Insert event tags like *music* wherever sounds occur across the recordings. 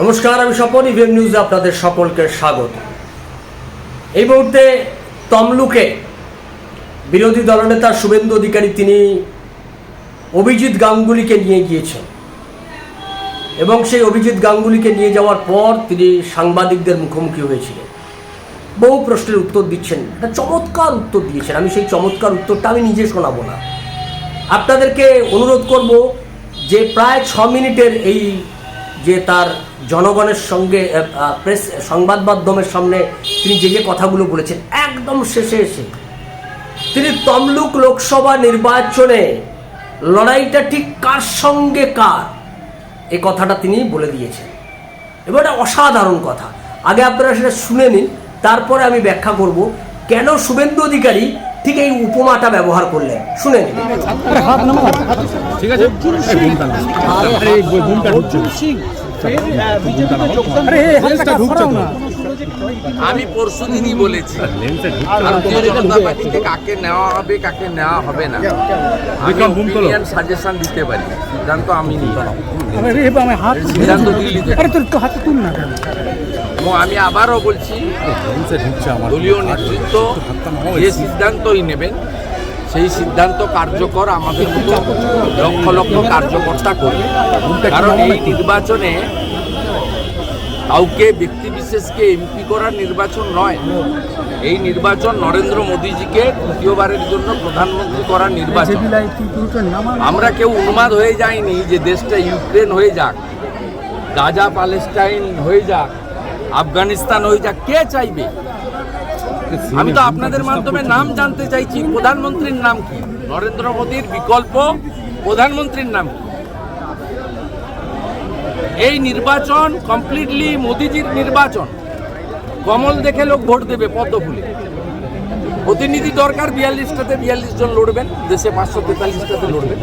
নমস্কার, আমি স্বপন ইভিএম নিউজে আপনাদের সকলকে স্বাগত। এই মুহূর্তে তমলুকে বিরোধী দলনেতা শুভেন্দু অধিকারী, তিনি অভিজিৎ গাঙ্গুলিকে নিয়ে গিয়েছেন এবং সেই অভিজিৎ গাঙ্গুলিকে নিয়ে যাওয়ার পর তিনি সাংবাদিকদের মুখোমুখি হয়েছিলেন। বহু প্রশ্নের উত্তর দিচ্ছেন, একটা চমৎকার উত্তর দিয়েছেন। আমি সেই চমৎকার উত্তরটা আমি নিজে শোনাবো না। আপনাদেরকে অনুরোধ করব যে প্রায় ছ মিনিটের এই যে তার জনগণের সঙ্গে প্রেস সংবাদ মাধ্যমের সামনে তিনি যে যে কথাগুলো বলেছেন একদম শেষে এসে তিনি তমলুক লোকসভা নির্বাচনে লড়াইটা ঠিক কার সঙ্গে কার এ কথাটা তিনি বলে দিয়েছেন। এবার এটা অসাধারণ কথা। আগে আপনারা সেটা শুনে নিন তারপরে আমি ব্যাখ্যা করব কেন শুভেন্দু অধিকারী ঠিক এই উপমাটা ব্যবহার করলেন। শুনে নিন। ঠিক আছে। আমি পরশু দিনই বলেছি। ভারতীয় জনতা পার্টিতে কাকে নেওয়া হবে কাকে নেওয়া হবে না। আমি সাজেশন দিতে পারি। সিদ্ধান্ত আমি নিই। সিদ্ধান্ত দিল্লিতে এবং আমি আবারও বলছি দলীয় নেতৃত্ব যে সিদ্ধান্তই নেবেন সেই সিদ্ধান্ত কার্যকর আমাদের মতো লক্ষ লক্ষ কার্যকর্তা করবে। কারণ এই নির্বাচনে কাউকে ব্যক্তি বিশেষকে এমপি করার নির্বাচন নয়। এই নির্বাচন নরেন্দ্র মোদীজিকে তৃতীয়বারের জন্য প্রধানমন্ত্রী করার নির্বাচন। আমরা কেউ উন্মাদ হয়ে যায়নি যে দেশটা ইউক্রেন হয়ে যাক গাজা প্যালেস্টাইন হয়ে যাক, আফগানিস্তান হয়ে যাক, কে চাইবে? আমি তো আপনাদের মাধ্যমে নাম জানতে চাইছি, প্রধানমন্ত্রীর নাম কি? নরেন্দ্র মোদীর বিকল্প প্রধানমন্ত্রীর নাম কি? এই নির্বাচন কমপ্লিটলি মোদিজির নির্বাচন। কমল দেখে লোক ভোট দেবে পদ্ম প্রতিনিধি দরকার বিয়াল্লিশটাতে বিয়াল্লিশ জন লড়বেন, দেশে পাঁচশো তেতাল্লিশটাতে লড়বেন।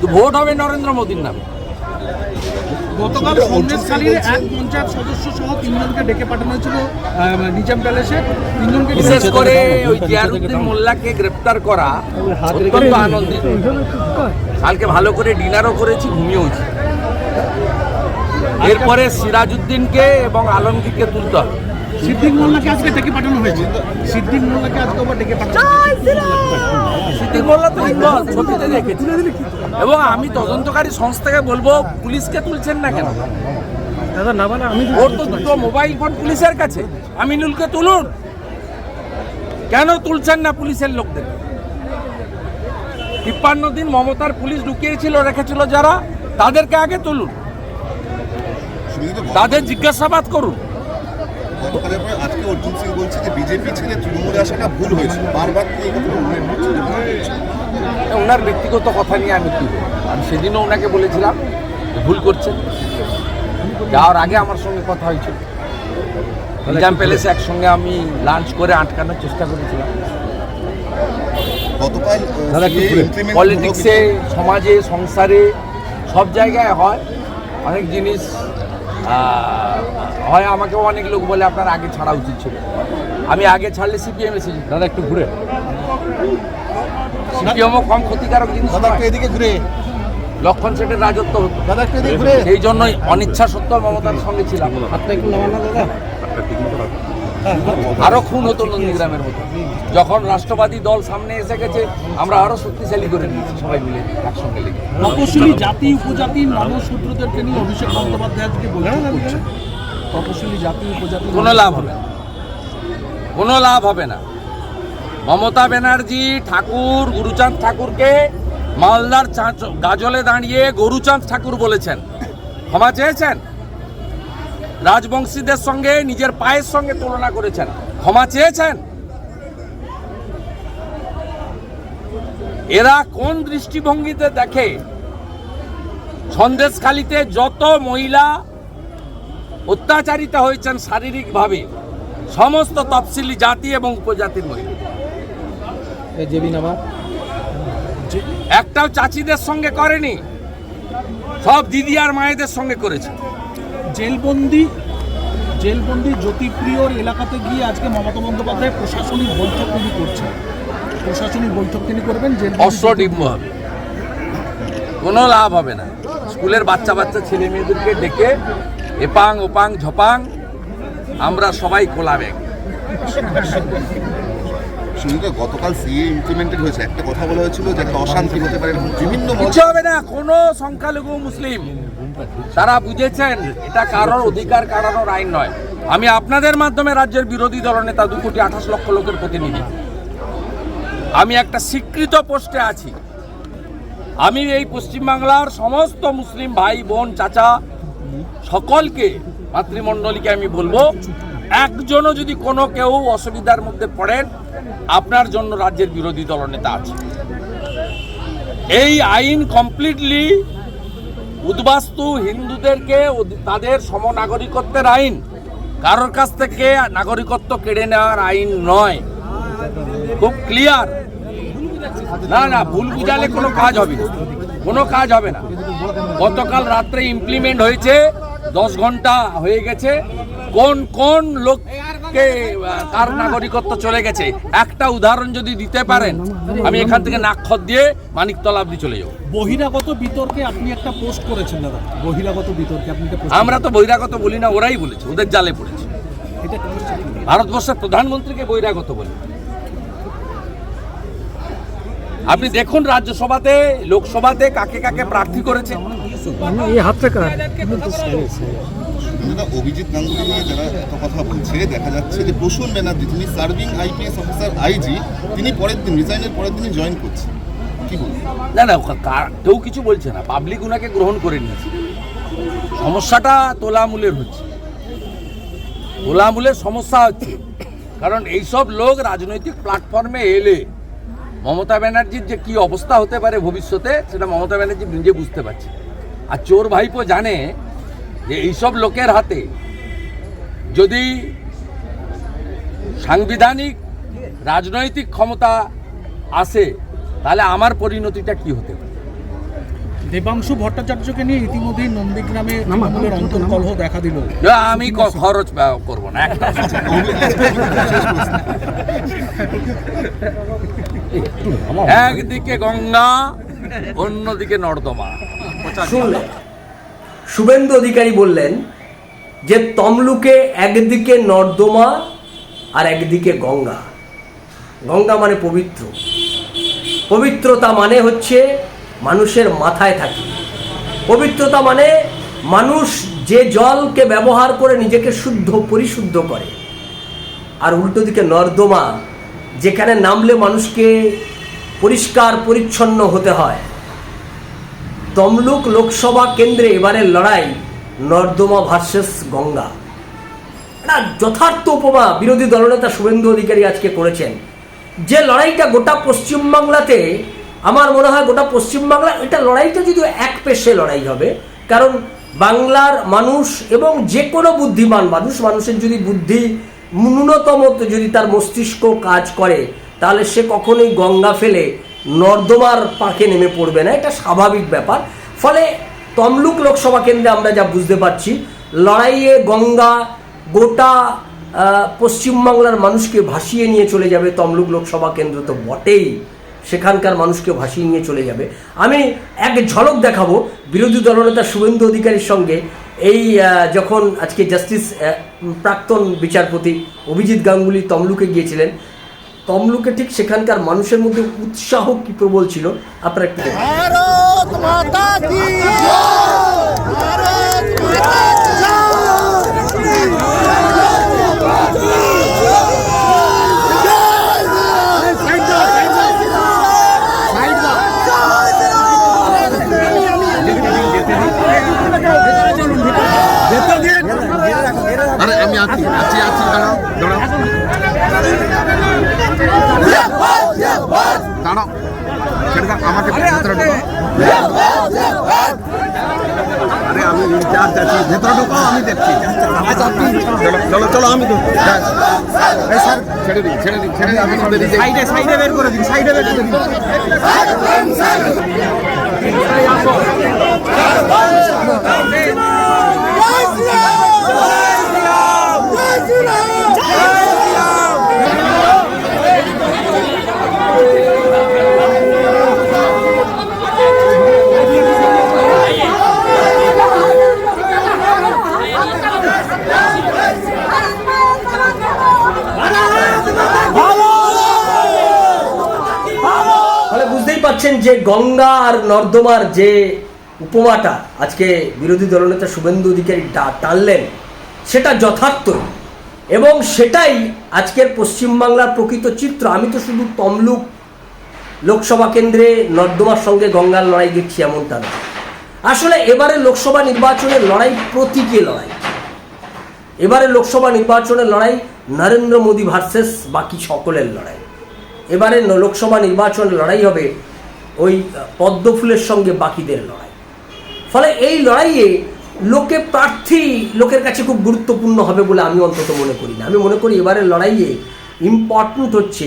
তো ভোট হবে নরেন্দ্র মোদীর নামে। গতকাল সন্দেশখালীর এক পঞ্চায়েত সদস্য সহ তিনজনকে ডেকে পাঠানো হয়েছিল নিজাম প্যালেসে। তিনজনকে বিশেষ করে ওই জিয়ারুদ্দিন মোল্লাকে গ্রেপ্তার করা অত্যন্ত আনন্দিত। কালকে ভালো করে ডিনারও করেছি ঘুমিয়েওছি এরপরে সিরাজউদ্দিনকে এবং আলমগীরকে তুলতে হবে। সিদ্দিক মোল্লাকে আজকে ডেকে পাঠানো হয়েছে? সিদ্দিক মোল্লাকে আজকে আবার ডেকে পাঠানো সিদ্দিক মোল্লা তো ছবিতে দেখেছি। এবং আমি তদন্তকারী সংস্থাকে বলব পুলিশকে তুলছেন না কেন? দাদা না মানে আমি ওর তো দুটো মোবাইল ফোন পুলিশের কাছে। আমিনুলকে তুলুন। কেন তুলছেন না পুলিশের লোকদের? তিপ্পান্ন দিন মমতার পুলিশ ঢুকিয়েছিল রেখেছিল যারা তাদেরকে আগে তুলুন। তাদের জিজ্ঞাসাবাদ করুন। গতকালের পরে আজকে অর্জুন সিং বলছে যে বিজেপি ছেড়ে তৃণমূলে আসাটা ভুল হয়েছে। বারবার এই কথা। ওনার ব্যক্তিগত কথা নিয়ে আমি কি আমি সেদিনও ওনাকে বলেছিলাম ভুল করছেন। যাওয়ার আগে আমার সঙ্গে কথা হয়েছিল। নিজাম প্যালেসে একসঙ্গে আমি লাঞ্চ করে আটকানোর চেষ্টা করেছিলাম। পলিটিক্সে সমাজে সংসারে সব জায়গায় হয়। অনেক জিনিস হয় আমাকে অনেক লোক বলে আপনার আগে ছাড়া উচিত ছিল। আমি আগে ছাড়লে সিপিএম এসেছি। দাদা একটু ঘুরে। সিপিএমও কম ক্ষতিকারক জিনিস দাদা। এদিকে ঘুরে। লক্ষণ সেটের রাজত্ব। হতো দাদা একটু এদিকে ঘুরে। সেই জন্যই অনিচ্ছা সত্ত্বেও মমতার সঙ্গে ছিলাম। হাতটা একটু দাদা। আরও খুন হতো নন্দীগ্রামের মতো। যখন রাষ্ট্রবাদী দল সামনে এসে গেছে আমরা আরও শক্তিশালী করে নিয়েছি সবাই মিলে একসঙ্গে লেগে। তপশিলি জাতি উপজাতি নবশূদ্রদেরকে নিয়ে অভিষেক বন্দ্যোপাধ্যায় আজকে বৈঠক তপশিলি জাতি উপজাতি কোনো লাভ হবে না। কোনো লাভ হবে না। মমতা ব্যানার্জি ঠাকুর গুরুচাঁদ ঠাকুরকে মালদার গাজলে দাঁড়িয়ে গরুচাঁদ ঠাকুর বলেছেন। ক্ষমা চেয়েছেন? রাজবংশীদের সঙ্গে নিজের পায়ের সঙ্গে তুলনা করেছেন। ক্ষমা চেয়েছেন? এরা কোন দৃষ্টিভঙ্গিতে দেখে? সন্দেশখালিতে যত মহিলা অত্যাচারিত হয়েছেন শারীরিকভাবে সমস্ত তফসিলি জাতি এবং উপজাতির মহিলা। একটাও চাচিদের সঙ্গে করেনি সব দিদি আর মায়েদের সঙ্গে করেছে। জেলবন্দি জেলবন্দি জ্যোতিপ্রিয়র এলাকাতে গিয়ে আজকে মমতা বন্দ্যোপাধ্যায় প্রশাসনিক বৈঠক তিনি করছেন। প্রশাসনিক বৈঠক তিনি করবেন জেল অশ্বডিম্ব হবে। কোনো লাভ হবে না। স্কুলের বাচ্চা বাচ্চা ছেলে মেয়েদেরকে ডেকে এপাং ওপাং ঝপাং আমরা সবাই কোলা ব্যাগ। সুনীতা গতকাল সিএ ইমপ্লিমেন্টেড হয়েছে। একটা কথা বলা হয়েছিল যে একটা অশান্তি হতে পারে। বিভিন্ন কিছু হবে না কোনো সংখ্যালঘু মুসলিম তারা বুঝেছেন, এটা কারোর অধিকার কারানোর আইন নয়। আমি আপনাদের মাধ্যমে রাজ্যের বিরোধী দলনেতা দু কোটি আঠাশ লক্ষ লোকের প্রতিনিধি। আমি একটা স্বীকৃত পোস্টে আছি। আমি এই পশ্চিমবাংলার সমস্ত মুসলিম ভাই, বোন, চাচা সকলকে, মাতৃমণ্ডলীকে আমি বলব, একজনও যদি কোনো কেউ অসুবিধার মধ্যে পড়েন, আপনার জন্য রাজ্যের বিরোধী দলনেতা আছে। এই আইন কমপ্লিটলি উদ্বাস্তু হিন্দুদেরকে তাদের সমনাগরিকত্বের আইন। কারোর কাছ থেকে নাগরিকত্ব কেড়ে নেওয়ার আইন নয়। খুব ক্লিয়ার না না, ভুল বুঝালে কোনো কাজ হবে না। কোনো কাজ হবে না। গতকাল রাত্রে ইমপ্লিমেন্ট হয়েছে, দশ ঘণ্টা হয়ে গেছে। কোন কোন লোককে কার নাগরিকত্ব চলে গেছে। একটা উদাহরণ যদি দিতে পারেন আমি এখান থেকে নাক্ষর দিয়ে মানিকতলা অব্দি চলে যাব। বহিরাগত বিতর্কে আপনি একটা পোস্ট করেছেন দাদা। বহিরাগত বিতর্কে আপনি আমরা তো বহিরাগত বলি না ওরাই বলেছে ওদের জালে পড়েছে। ভারতবর্ষের প্রধানমন্ত্রীকে বহিরাগত বলে। আপনি দেখুন রাজ্যসভাতে লোকসভাতে কাকে কাকে প্রার্থী করেছে। সুনীতা অভিজিৎ গাঙ্গুলি যারা এত কথা বলছে, দেখা যাচ্ছে যে প্রসূন ব্যানার্জি, যিনি সার্ভিং আইপিএস অফিসার আইজি, তিনি পরের দিন, রিজাইনের পরের দিনই জয়েন করছেন। কি না না কেউ কিছু বলছে না। পাবলিক উনাকে গ্রহণ করে নিয়েছে। সমস্যাটা তোলামূলের হচ্ছে। তোলামূলের সমস্যা হচ্ছে। কারণ এইসব লোক রাজনৈতিক প্ল্যাটফর্মে এলে মমতা ব্যানার্জির যে কি অবস্থা হতে পারে ভবিষ্যতে, সেটা মমতা ব্যানার্জি নিজে বুঝতে পারছে আর চোর ভাইপো জানে যে এইসব লোকের হাতে যদি সাংবিধানিক রাজনৈতিক ক্ষমতা আসে তাহলে আমার পরিণতিটা কি হতে পারে? দেবাংশু ভট্টাচার্যকে নিয়ে ইতিমধ্যেই নন্দীগ্রামে তৃণমূলের অন্তর্কলহ দেখা দিল। আমি খরচ করব না একটা *laughs* একদিকে গঙ্গা অন্যদিকে নর্দমা। শুভেন্দু অধিকারী বললেন যে তমলুকে একদিকে নর্দমা আর একদিকে গঙ্গা। গঙ্গা মানে পবিত্র। পবিত্রতা মানে হচ্ছে মানুষের মাথায় থাকে। পবিত্রতা মানে মানুষ যে জলকে ব্যবহার করে নিজেকে শুদ্ধ, পরিশুদ্ধ করে। আর উল্টো দিকে নর্দমা, যেখানে নামলে মানুষকে পরিষ্কার, পরিচ্ছন্ন হতে হয়। তমলুক লোকসভা কেন্দ্রে এবারের লড়াই নর্দমা ভার্সেস গঙ্গা। একটা যথার্থ উপমা বিরোধী দলনেতা শুভেন্দু অধিকারী আজকে করেছেন। যে লড়াইটা গোটা পশ্চিমবাংলাতে, আমার মনে হয় গোটা পশ্চিমবাংলা, এটা লড়াইটা যদি এক পেশে লড়াই হবে, কারণ বাংলার মানুষ এবং যে কোনো বুদ্ধিমান মানুষ, মানুষের যদি বুদ্ধি ন্যূনতম যদি তার মস্তিষ্ক কাজ করে, তাহলে সে কখনোই গঙ্গা ফেলে নর্দমার পাকে নেমে পড়বে না, এটা স্বাভাবিক ব্যাপার। ফলে তমলুক লোকসভা কেন্দ্রে আমরা যা বুঝতে পারছি, লড়াইয়ে গঙ্গা গোটা পশ্চিমবাংলার মানুষকে ভাসিয়ে নিয়ে চলে যাবে তমলুক লোকসভা কেন্দ্র তো বটেই, সেখানকার মানুষকে ভাসিয়ে নিয়ে চলে যাবে। আমি এক ঝলক দেখাবো, বিরোধী দলনেতা শুভেন্দু অধিকারীর সঙ্গে, এই যখন আজকে জাস্টিস প্রাক্তন বিচারপতি অভিজিৎ গাঙ্গুলি তমলুকে গিয়েছিলেন তমলুকে ঠিক সেখানকার মানুষের মধ্যে উৎসাহ কি প্রবল ছিল আপনারা একটু দেখুন। যার যাচ্ছি ভেতরে ঢোকাও আমি দেখছি চলো চলো আমি তো স্যার ছেড়ে দিন ছেড়ে দিন ছেড়ে দিন সাইডে সাইডে বের করে দিন সাইডে বের করে দিন Let's go! গঙ্গা আর নর্দমার যে উপমাটা আজকে বিরোধী দলনেতা শুভেন্দু অধিকারী টানলেন, সেটা যথার্থ। এবং সেটাই আজকের পশ্চিমবাংলার প্রকৃত চিত্র। আমি তো শুধু তমলুক লোকসভা কেন্দ্রে নর্দমার সঙ্গে গঙ্গার লড়াই দেখছি এমনটা না। আসলে এবারে লোকসভা নির্বাচনের লড়াই প্রতীকী লড়াই। এবারে লোকসভা নির্বাচনের লড়াই নরেন্দ্র মোদী ভার্সেস বাকি সকলের লড়াই। এবারে লোকসভা নির্বাচনের লড়াই হবে ওই পদ্মফুলের সঙ্গে বাকিদের লড়াই। ফলে এই লড়াইয়ে লোকে প্রার্থী লোকের কাছে খুব গুরুত্বপূর্ণ হবে বলে আমি অন্তত মনে করি না। আমি মনে করি এবারের লড়াইয়ে ইম্পর্ট্যান্ট হচ্ছে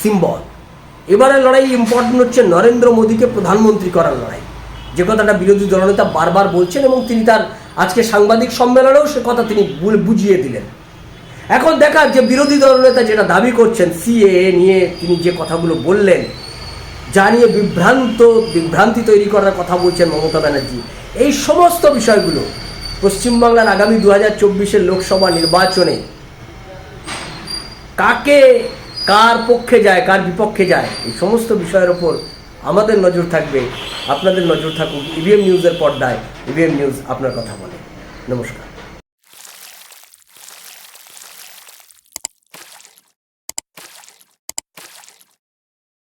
সিম্বল এবারের লড়াই ইম্পর্ট্যান্ট হচ্ছে নরেন্দ্র মোদীকে প্রধানমন্ত্রী করার লড়াই। যে কথাটা বিরোধী দলনেতা বারবার বলছেন এবং তিনি তার আজকে সাংবাদিক সম্মেলনেও সে কথা তিনি বুঝিয়ে দিলেন। এখন দেখা যে বিরোধী দলনেতা যেটা দাবি করছেন সিএ নিয়ে তিনি যে কথাগুলো বললেন যা নিয়ে বিভ্রান্ত, বিভ্রান্তি তৈরি করার কথা বলছেন মমতা ব্যানার্জি। এই সমস্ত বিষয়গুলো পশ্চিমবাংলার আগামী দু হাজার চব্বিশের লোকসভা নির্বাচনে কাকে কার পক্ষে যায়, কার বিপক্ষে যায়, এই সমস্ত বিষয়ের ওপর আমাদের নজর থাকবে। আপনাদের নজর থাকুক ইভিএম নিউজের পর্দায়। ইভিএম নিউজ আপনার কথা বলে। নমস্কার।